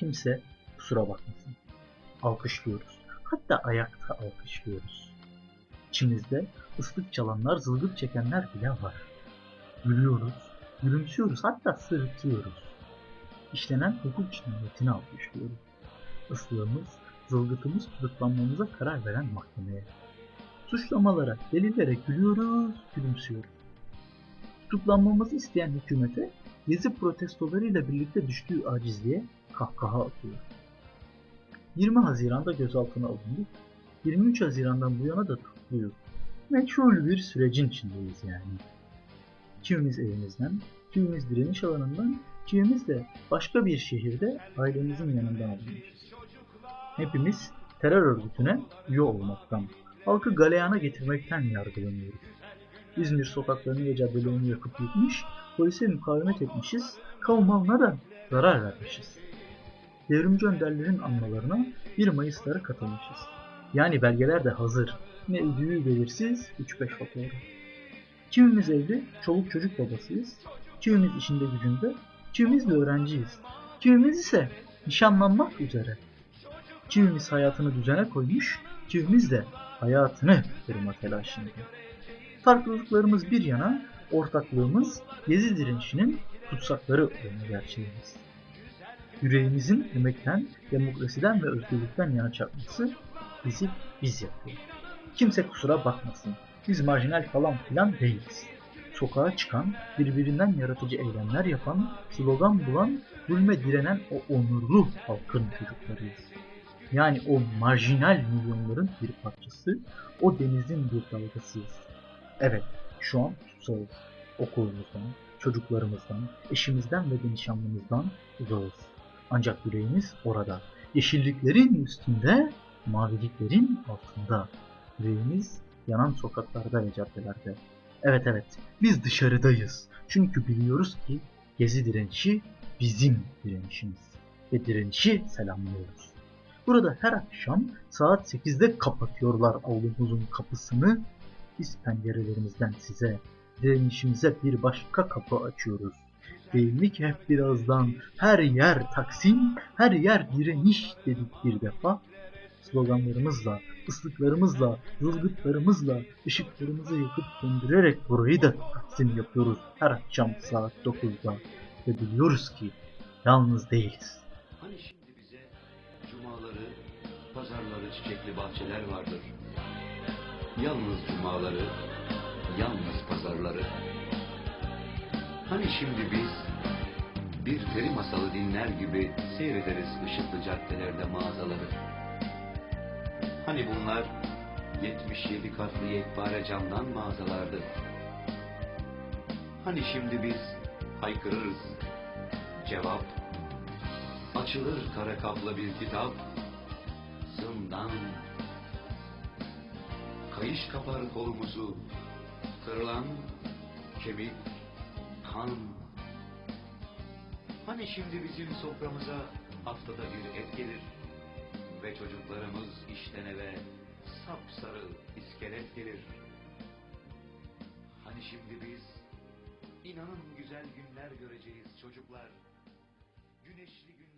kimse kusura bakmasın. Alkışlıyoruz. Hatta ayakta alkışlıyoruz. İçimizde ıslık çalanlar, zılgıt çekenler bile var. Gülüyoruz, gülümsüyoruz, hatta sırıtıyoruz. İşlenen hukuk cinayetini alkışlıyoruz. Islığımız, zılgıtımız tutuklanmamıza karar veren mahkemeye. Suçlamalara, delillere gülüyoruz, gülümsüyoruz. Tutuklanmamızı isteyen hükümete gezi protestolarıyla birlikte düştüğü acizliğe kahkaha atıyor. 20 Haziran'da gözaltına alındık. 23 Haziran'dan bu yana da tutukluyuz. Meçhul bir sürecin içindeyiz yani. Kimimiz evimizden, kimimiz direniş alanından, kimimiz de başka bir şehirde ailemizin yanından alınmışız. Hepimiz terör örgütüne üye olmaktan, halkı galeyana getirmekten yargılanıyoruz. İzmir sokaklarını ve caddelerini yakıp yıkmış, polise mukavemet etmişiz, kamu malına da zarar vermişiz. Devrimci önderlerin anmalarına 1 Mayıs'lara katılmışız. Yani belgeler de hazır. Ne ödüğü belirsiz 3-5 fotoğraf. Kimimiz evli, çoluk çocuk babasıyız. Kimimiz işinde gücünde, kimimiz de öğrenciyiz. Kimimiz ise nişanlanmak üzere. Kimimiz hayatını düzene koymuş, kimimiz de hayatını kırma telaşında. Farklılıklarımız bir yana, ortaklığımız Gezi direnişinin tutsakları olma gerçeğimiz. Yüreğimizin emekten, demokrasiden ve özgürlükten yana çarpması bizi biz yapıyor. Kimse kusura bakmasın. Biz marjinal falan filan değiliz. Sokağa çıkan, birbirinden yaratıcı eylemler yapan, slogan bulan, zulme direnen o onurlu halkın çocuklarıyız. Yani o marjinal milyonların bir parçası, o denizin bir dalgasıyız. Evet, şu an tutsağız. Okulumuzdan, çocuklarımızdan, eşimizden ve nişanlımızdan uzağız. Ancak yüreğimiz orada. Yeşilliklerin üstünde, maviliklerin altında. Yüreğimiz yanan sokaklarda ve caddelerde. Evet evet, biz dışarıdayız. Çünkü biliyoruz ki Gezi direnişi bizim direnişimiz. Ve direnişi selamlıyoruz. Burada her akşam saat 8'de kapatıyorlar avlumuzun kapısını. Biz pencerelerimizden size, direnişimize bir başka kapı açıyoruz. Değil mi ki hep birazdan her yer Taksim, her yer direniş dedik bir defa. Sloganlarımızla, ıslıklarımızla, zılgıtlarımızla, ışıklarımızı yakıp söndürerek burayı da Taksim yapıyoruz her akşam saat 9'da. Ve biliyoruz ki yalnız değiliz. Hani şimdi bize cumaları, pazarları çiçekli bahçeler vardır. Yalnız cumaları, yalnız pazarları. Hani şimdi biz bir peri masalı dinler gibi seyrederiz ışıklı caddelerde mağazaları. Hani bunlar 77 katlı yekpare camdan mağazalardı. Hani şimdi biz haykırırız. Cevap Açılır kara kaplı bir kitap Zindan Kayış kapar kolumuzu. Kırılan kemik kan. Hani şimdi bizim soframıza haftada bir et gelir Ve çocuklarımız işten eve sapsarı iskelet gelir. Hani şimdi biz inanın güzel günler göreceğiz çocuklar. Güneşli gün